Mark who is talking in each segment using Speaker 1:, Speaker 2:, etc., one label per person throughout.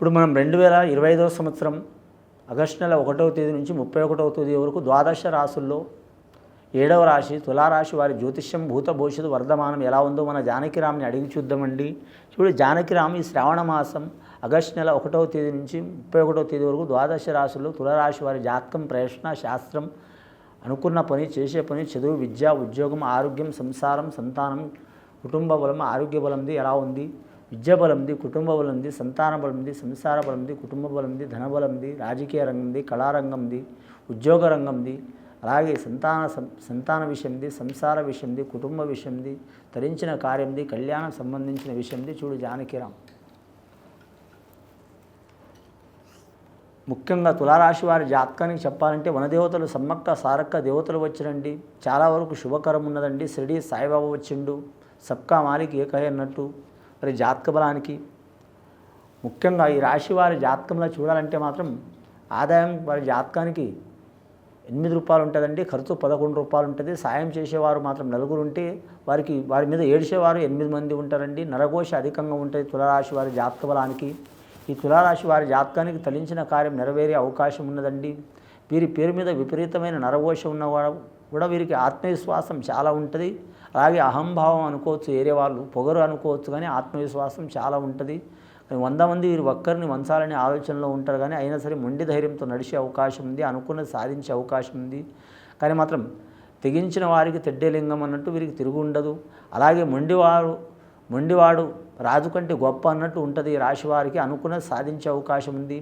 Speaker 1: ఇప్పుడు మనం రెండు వేల ఇరవై ఐదవ సంవత్సరం ఆగస్టు నెల ఒకటవ తేదీ నుంచి ముప్పై ఒకటవ తేదీ వరకు ద్వాదశ రాసుల్లో ఏడవ రాశి తులారాశి వారి జ్యోతిష్యం భూత భవిష్యత్తు వర్ధమానం ఎలా ఉందో మన జానకిరామ్ని అడిగి చూద్దామండి. చూడు జానకిరామ్ ఈ శ్రావణ మాసం ఆగస్టు నెల ఒకటవ తేదీ నుంచి ముప్పై ఒకటవ తేదీ వరకు ద్వాదశ రాశుల్లో తులరాశి వారి జాతకం ప్రయత్న శాస్త్రం అనుకున్న పని చేసే పని చదువు విద్య ఉద్యోగం ఆరోగ్యం సంసారం సంతానం కుటుంబ బలం ఆరోగ్య బలంది ఎలా ఉంది? విద్య ఉంది కుటుంబ బలంది సంతాన బలంది సంసార బలం ఉంది కుటుంబ బలంది ధన బలంది రాజకీయ రంగం ఉంది కళారంగం ఉంది ఉద్యోగ రంగంది అలాగే సంతాన సం- సంతాన విషయంది సంసార విషయంది కుటుంబ విషయంది తరించిన కార్యంది కళ్యాణం సంబంధించిన విషయంది చూడు జానకిరామ్. ముఖ్యంగా తులారాశి వారి జాతకానికి చెప్పాలంటే వనదేవతలు సమ్మక్క సారక్క దేవతలు వచ్చినండి చాలా వరకు శుభకరం ఉన్నదండి. షిరిడి సాయిబాబా వచ్చిండు. సబ్కా మాలిక్ ఏకహే అన్నట్టు. మరి జాతక బలానికి ముఖ్యంగా ఈ రాశి వారి జాతకంలో చూడాలంటే మాత్రం ఆదాయం వారి జాతకానికి ఎనిమిది రూపాయలు ఉంటుందండి ఖర్చు పదకొండు రూపాయలు ఉంటుంది. సాయం చేసేవారు మాత్రం నలుగురు ఉంటే వారికి వారి మీద ఏడ్చేవారు ఎనిమిది మంది ఉంటారండి. నరఘోష అధికంగా ఉంటుంది తులారాశి వారి జాతక బలానికి ఈ తులారాశి వారి జాతకానికి తలించిన కార్యం నెరవేరే అవకాశం ఉన్నదండి. వీరి పేరు మీద విపరీతమైన నరఘోష ఉన్నవాడు కూడా వీరికి ఆత్మవిశ్వాసం చాలా ఉంటుంది. అలాగే అహంభావం అనుకోవచ్చు ఏరే వాళ్ళు పొగరు అనుకోవచ్చు కానీ ఆత్మవిశ్వాసం చాలా ఉంటుంది. కానీ వంద మంది వీరు ఒక్కరిని వంచాలనే ఆలోచనలో ఉంటారు కానీ అయినా సరే మొండి ధైర్యంతో నడిచే అవకాశం ఉంది అనుకున్నది సాధించే అవకాశం ఉంది. కానీ మాత్రం తెగించిన వారికి తెడ్డేలింగం అన్నట్టు వీరికి తిరుగు ఉండదు. అలాగే మొండివారు మొండివాడు రాజు కంటే గొప్ప అన్నట్టు ఉంటుంది రాశి వారికి అనుకున్నది సాధించే అవకాశం ఉంది.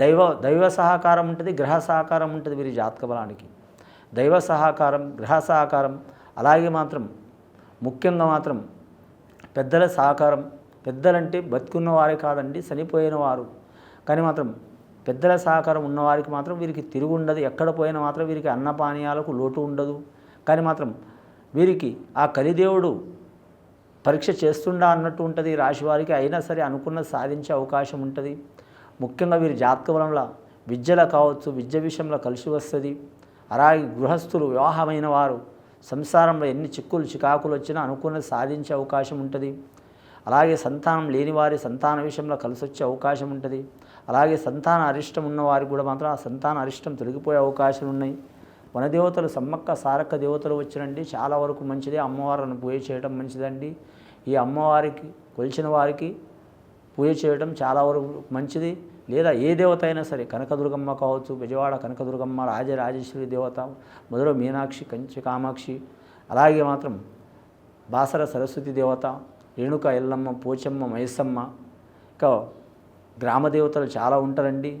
Speaker 1: దైవ దైవ సహకారం ఉంటుంది గ్రహ సహకారం ఉంటుంది వీరి జాతక బలానికి. దైవ సహకారం గ్రహ సహకారం అలాగే మాత్రం ముఖ్యంగా మాత్రం పెద్దల సహకారం పెద్దలంటే బతుకున్న వారే కాదండి చనిపోయిన వారు కానీ మాత్రం పెద్దల సహకారం ఉన్నవారికి మాత్రం వీరికి తిరుగు ఉండదు. ఎక్కడ పోయినా మాత్రం వీరికి అన్నపానీయాలకు లోటు ఉండదు. కానీ మాత్రం వీరికి ఆ కలిదేవుడు పరీక్ష చేస్తుండా అన్నట్టు ఉంటుంది. రాశివారికి రాశి వారికి అయినా సరే అనుకున్న సాధించే అవకాశం ఉంటుంది. ముఖ్యంగా వీరి జాతక బలంలో విద్యలో కావచ్చు విద్య విషయంలో కలిసి వస్తుంది. అలాగే గృహస్థులు వివాహమైన వారు సంసారంలో ఎన్ని చిక్కులు చికాకులు వచ్చినా అనుకున్నది సాధించే అవకాశం ఉంటుంది. అలాగే సంతానం లేని వారి సంతాన విషయంలో కలిసి వచ్చే అవకాశం ఉంటుంది. అలాగే సంతాన అరిష్టం ఉన్నవారికి కూడా మాత్రం ఆ సంతాన అరిష్టం తొలగిపోయే అవకాశాలు ఉన్నాయి. వనదేవతలు సమ్మక్క సారక్క దేవతలు వచ్చినండి చాలా వరకు మంచిది. అమ్మవారిని పూజ చేయడం మంచిదండి. ఈ అమ్మవారికి కొలిచిన వారికి పూజ చేయడం చాలా వరకు మంచిది. లేదా ఏ దేవత అయినా సరే కనకదుర్గమ్మ కావచ్చు విజయవాడ కనకదుర్గమ్మ రాజరాజేశ్వరి దేవత మధుర మీనాక్షి కంచి కామాక్షి అలాగే మాత్రం బాసర సరస్వతి దేవత రేణుక ఎల్లమ్మ పోచమ్మ మైసమ్మ ఇంకా గ్రామ దేవతలు చాలా ఉంటారండి.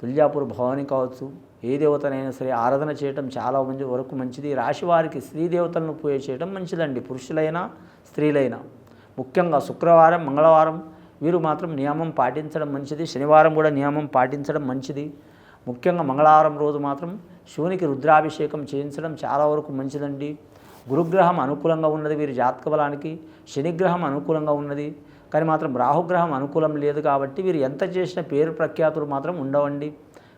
Speaker 1: తుల్యాపూర్ భవాని కావచ్చు ఏ దేవతనైనా సరే ఆరాధన చేయటం చాలా మంచి వరకు మంచిది. రాశి వారికి స్త్రీ దేవతలను పూజ చేయడం మంచిదండి పురుషులైనా స్త్రీలైనా. ముఖ్యంగా శుక్రవారం మంగళవారం వీరు మాత్రం నియమం పాటించడం మంచిది. శనివారం కూడా నియమం పాటించడం మంచిది. ముఖ్యంగా మంగళవారం రోజు మాత్రం శివునికి రుద్రాభిషేకం చేయించడం చాలా వరకు మంచిదండి. గురుగ్రహం అనుకూలంగా ఉన్నది వీరి జాతక బలానికి శనిగ్రహం అనుకూలంగా ఉన్నది. కానీ మాత్రం రాహుగ్రహం అనుకూలం లేదు కాబట్టి వీరు ఎంత చేసిన పేరు ప్రఖ్యాతులు మాత్రం ఉండవండి.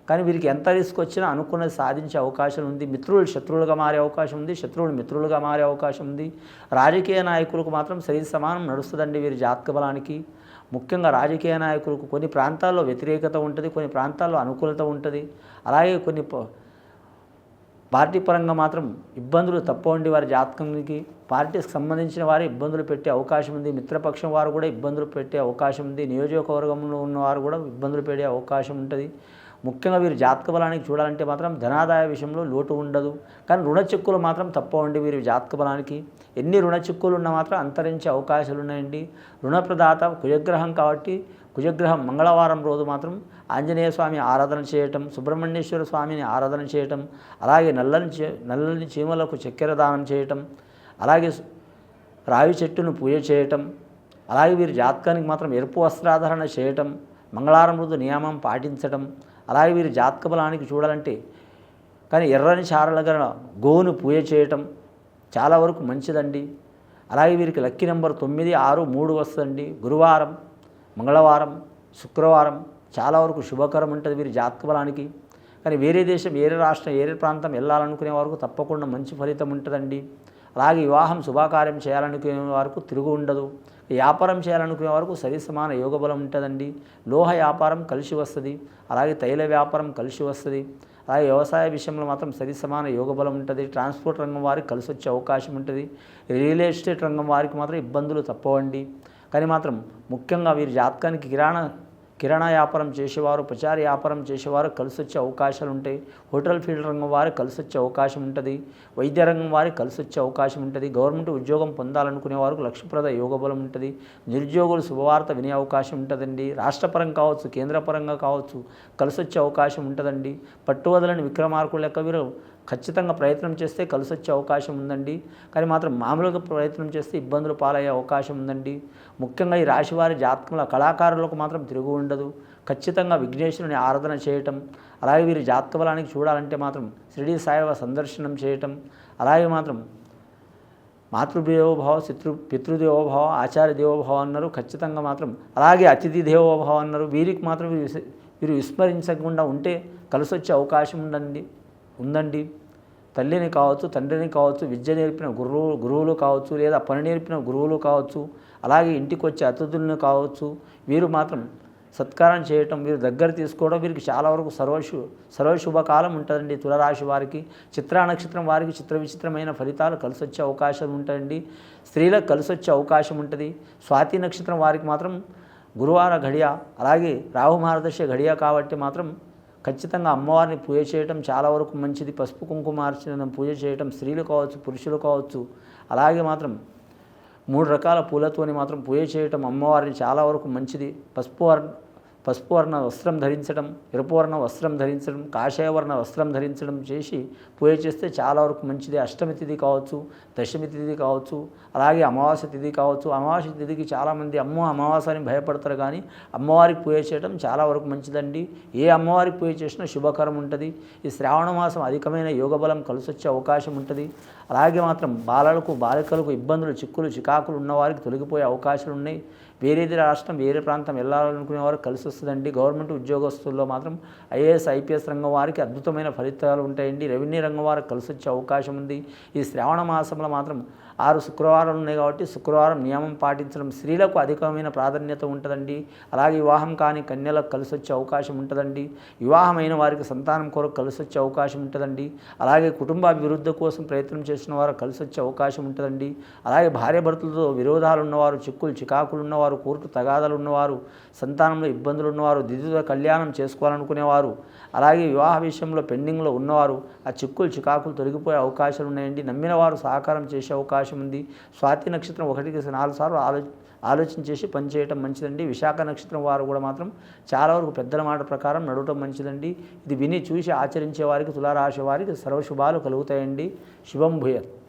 Speaker 1: కానీ వీరికి ఎంత రిస్క్ వచ్చినా అనుకున్నది సాధించే అవకాశం ఉంది. మిత్రులు శత్రువులుగా మారే అవకాశం ఉంది. శత్రువులు మిత్రులుగా మారే అవకాశం ఉంది. రాజకీయ నాయకులకు మాత్రం సరి సమానం నడుస్తుందండి వీరి జాతక బలానికి ముఖ్యంగా రాజకీయ నాయకులకు కొన్ని ప్రాంతాల్లో వ్యతిరేకత ఉంటుంది కొన్ని ప్రాంతాల్లో అనుకూలత ఉంటుంది. అలాగే కొన్ని ప- పార్టీ పరంగా మాత్రం ఇబ్బందులు తప్పవండి వారి జాతకానికి. పార్టీకి సంబంధించిన వారు ఇబ్బందులు పెట్టే అవకాశం ఉంది. మిత్రపక్షం వారు కూడా ఇబ్బందులు పెట్టే అవకాశం ఉంది. నియోజకవర్గంలో ఉన్నవారు కూడా ఇబ్బందులు పెట్టే అవకాశం ఉంటుంది. ముఖ్యంగా వీరు జాతక బలానికి చూడాలంటే మాత్రం ధనాదాయ విషయంలో లోటు ఉండదు. కానీ రుణ చిక్కులు మాత్రం తప్పవండి వీరి జాతక బలానికి. ఎన్ని రుణ చిక్కులు ఉన్నా మాత్రం అంతరించే అవకాశాలు ఉన్నాయండి. రుణప్రదాత కుజగ్రహం కాబట్టి కుజగ్రహం మంగళవారం రోజు మాత్రం ఆంజనేయ స్వామి ఆరాధన చేయటం సుబ్రహ్మణ్యేశ్వర స్వామిని ఆరాధన చేయటం అలాగే నల్లని నల్లని చీమలకు చక్కెర దానం చేయటం అలాగే రావి చెట్టును పూజ చేయటం అలాగే వీరి జాతకానికి మాత్రం ఎరుపు వస్త్రాధారణ చేయటం మంగళవారం రోజు నియమం పాటించటం అలాగే వీరి జాతక బలానికి చూడాలంటే కానీ ఎర్రని చారల గల గోను పూజ చేయటం చాలా వరకు మంచిదండి. అలాగే వీరికి లక్కీ నెంబర్ తొమ్మిది ఆరు మూడు వస్తుందండి. గురువారం మంగళవారం శుక్రవారం చాలా వరకు శుభకరం ఉంటుంది వీరి జాతక బలానికి కానీ వేరే దేశం వేరే రాష్ట్రం వేరే ప్రాంతం వెళ్ళాలనుకునే వరకు తప్పకుండా మంచి ఫలితం ఉంటుందండి. అలాగే వివాహం శుభకార్యం చేయాలనుకునే వరకు తిరుగు ఉండదు. వ్యాపారం చేయాలనుకునే వరకు సరి సమాన యోగ బలం ఉంటుందండి. లోహ వ్యాపారం కలిసి వస్తుంది. అలాగే తైల వ్యాపారం కలిసి వస్తుంది. అలాగే వ్యవసాయ విషయంలో మాత్రం సరి సమాన యోగ బలం ఉంటుంది. ట్రాన్స్పోర్ట్ రంగం వారికి కలిసి వచ్చే అవకాశం ఉంటుంది. రియల్ ఎస్టేట్ రంగం వారికి మాత్రం ఇబ్బందులు తప్పవండి. కానీ మాత్రం ముఖ్యంగా వీరి జాతకానికి కిరాణా కిరాణా వ్యాపారం చేసేవారు ప్రచార వ్యాపారం చేసేవారు కలిసి వచ్చే అవకాశాలు ఉంటాయి హోటల్ ఫీల్డ్ రంగం వారు కలిసి వచ్చే అవకాశం ఉంటుంది. వైద్య రంగం వారికి కలిసి వచ్చే అవకాశం ఉంటుంది. గవర్నమెంట్ ఉద్యోగం పొందాలనుకునే వారికి లక్ష్యప్రద యోగ బలం ఉంటుంది. నిరుద్యోగులు శుభవార్త వినే అవకాశం ఉంటుందండి. రాష్ట్రపరం కావచ్చు కేంద్రపరంగా కావచ్చు కలిసి వచ్చే అవకాశం ఉంటుందండి. పట్టువదలని విక్రమార్కుల లెక్క వీరు ఖచ్చితంగా ప్రయత్నం చేస్తే కలిసి వచ్చే అవకాశం ఉందండి. కానీ మాత్రం మామూలుగా ప్రయత్నం చేస్తే ఇబ్బందులు పాలయ్యే అవకాశం ఉందండి. ముఖ్యంగా ఈ రాశివారి జాతకంలో కళాకారులకు మాత్రం తిరుగు ఉండదు. ఖచ్చితంగా విఘ్నేశ్వరుని ఆరాధన చేయటం అలాగే వీరి జాతక బలానికి చూడాలంటే మాత్రం షిరిడి సాయిబాబా సందర్శనం చేయటం అలాగే మాత్రం మాతృదేవోభావ శత్రు పితృదేవోభావ ఆచార్య దేవోభావ అన్నారు ఖచ్చితంగా మాత్రం అలాగే అతిథి దేవోభావ అన్నారు. వీరికి మాత్రం వీరు విస్మరించకుండా ఉంటే కలిసొచ్చే అవకాశం ఉండండి ఉందండి. తల్లిని కావచ్చు తండ్రిని కావచ్చు విద్య నేర్పిన గురువు గురువులు కావచ్చు లేదా పని నేర్పిన గురువులు కావచ్చు అలాగే ఇంటికి వచ్చే అతిథులను కావచ్చు వీరు మాత్రం సత్కారం చేయటం వీరు దగ్గర తీసుకోవడం వీరికి చాలా వరకు సర్వశు సర్వశుభకాలం ఉంటుందండి తులరాశి వారికి. చిత్రా నక్షత్రం వారికి చిత్ర విచిత్రమైన ఫలితాలు కలిసి వచ్చే అవకాశం ఉంటుందండి. స్త్రీలకు కలిసి వచ్చే అవకాశం ఉంటుంది. స్వాతి నక్షత్రం వారికి మాత్రం గురువార ఘడియ అలాగే రాహు మహారదశ ఘడియ కాబట్టి మాత్రం ఖచ్చితంగా అమ్మవారిని పూజ చేయటం చాలా వరకు మంచిది. పసుపు కుంకుమార్చన పూజ చేయటం స్త్రీలు కావచ్చు పురుషులు కావచ్చు. అలాగే మాత్రం మూడు రకాల పూలతోని మాత్రం పూజ చేయటం అమ్మవారిని చాలా వరకు మంచిది. పసుపు పసుపు వర్ణ వస్త్రం ధరించడం ఎరుపు వర్ణ వస్త్రం ధరించడం కాషాయ వర్ణ వస్త్రం ధరించడం చేసి పూజ చేస్తే చాలా వరకు మంచిది. అష్టమి తిథి కావచ్చు దశమి తిథి కావచ్చు అలాగే అమావాస్య తిథి కావచ్చు. అమావాస్య తిథికి చాలామంది అమ్మ అమావాస్యని భయపడతారు కానీ అమ్మవారికి పూజ చేయడం చాలా వరకు మంచిదండి. ఏ అమ్మవారికి పూజ చేసినా శుభకరం ఉంటుంది. ఈ శ్రావణ మాసం అధికమైన యోగ బలం అవకాశం ఉంటుంది. అలాగే మాత్రం బాలలకు బాలికలకు ఇబ్బందులు చిక్కులు చికాకులు ఉన్నవారికి తొలగిపోయే అవకాశాలు ఉన్నాయి వేరే రాష్ట్రం వేరే ప్రాంతం వెళ్ళాలనుకునే వారు కలిసి వస్తుందండి. గవర్నమెంట్ ఉద్యోగస్తుల్లో మాత్రం ఐఏఎస్ ఐపీఎస్ రంగం వారికి అద్భుతమైన ఫలితాలు ఉంటాయండి. రెవెన్యూ రంగం వారికి కలిసి వచ్చే అవకాశం ఉంది. ఈ శ్రావణ మాసంలో మాత్రం ఆరు శుక్రవారాలు ఉన్నాయి కాబట్టి శుక్రవారం నియమం పాటించడం స్త్రీలకు అధికమైన ప్రాధాన్యత ఉంటుందండి. అలాగే వివాహం కాని కన్యలకు కలిసి వచ్చే అవకాశం ఉంటుందండి. వివాహమైన వారికి సంతానం కొరకు కలిసి వచ్చే అవకాశం ఉంటుందండి. అలాగే కుటుంబ అభివృద్ధి కోసం ప్రయత్నం చేసిన వారు కలిసి వచ్చే అవకాశం ఉంటుందండి. అలాగే భార్యభర్తలతో విరోధాలు ఉన్నవారు చిక్కులు చికాకులు ఉన్నవారు కోర్టు తగాదాలు ఉన్నవారు సంతానంలో ఇబ్బందులు ఉన్నవారు దిద్దుత కళ్యాణం చేసుకోవాలనుకునేవారు అలాగే వివాహ విషయంలో పెండింగ్లో ఉన్నవారు ఆ చిక్కులు చికాకులు తొలగిపోయే అవకాశాలు ఉన్నాయండి. నమ్మిన వారు సహకారం చేసే అవకాశం ఉంది. స్వాతి నక్షత్రం ఒకటికి నాలుగు సార్లు ఆలో ఆలోచన చేసి పనిచేయటం మంచిదండి. విశాఖ నక్షత్రం వారు కూడా మాత్రం చాలా వరకు పెద్దల మాట ప్రకారం నడవటం మంచిదండి. ఇది విని చూసి ఆచరించే వారికి తులారాశి వారికి సర్వశుభాలు కలుగుతాయండి. శుభం భూయత్.